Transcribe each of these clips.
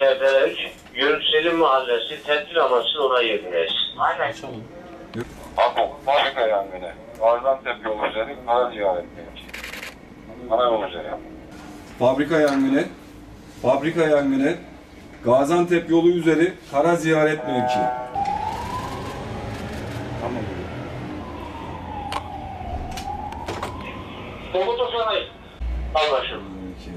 TP3 Yunuseli Mahallesi tedbir amaçlı olay yerindeyiz. Aynen. Açalım. Akok, fabrika yangını. Gaziantep yolu üzeri, kara ziyaret mevki. Ana yol üzeri. Fabrika yangını, fabrika yangını, Gaziantep yolu üzeri kara ziyaret mevki. Tamam. Komuta sanayi. Anlaşıldı. Mevki.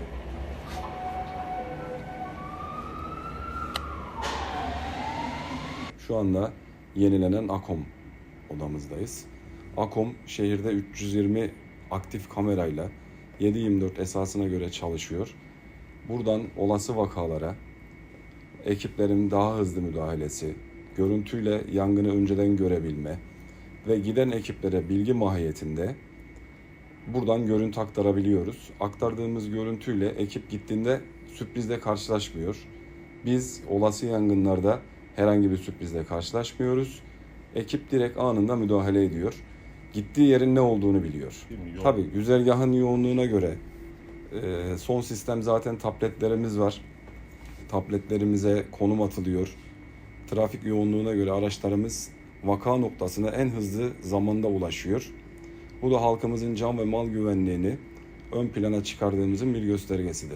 Şu anda yenilenen AKOM odamızdayız. AKOM şehirde 320 aktif kamerayla 7/24 esasına göre çalışıyor. Buradan olası vakalara ekiplerin daha hızlı müdahalesi, görüntüyle yangını önceden görebilme ve giden ekiplere bilgi mahiyetinde buradan görüntü aktarabiliyoruz. Aktardığımız görüntüyle ekip gittiğinde sürprizle karşılaşmıyor. Biz olası yangınlarda herhangi bir sürprizle karşılaşmıyoruz. Ekip direkt anında müdahale ediyor. Gittiği yerin ne olduğunu biliyor. Tabii güzergahın yoğunluğuna göre e, son sistem zaten tabletlerimiz var. Tabletlerimize konum atılıyor. Trafik yoğunluğuna göre araçlarımız vaka noktasına en hızlı zamanda ulaşıyor. Bu da halkımızın can ve mal güvenliğini ön plana çıkardığımızın bir göstergesidir.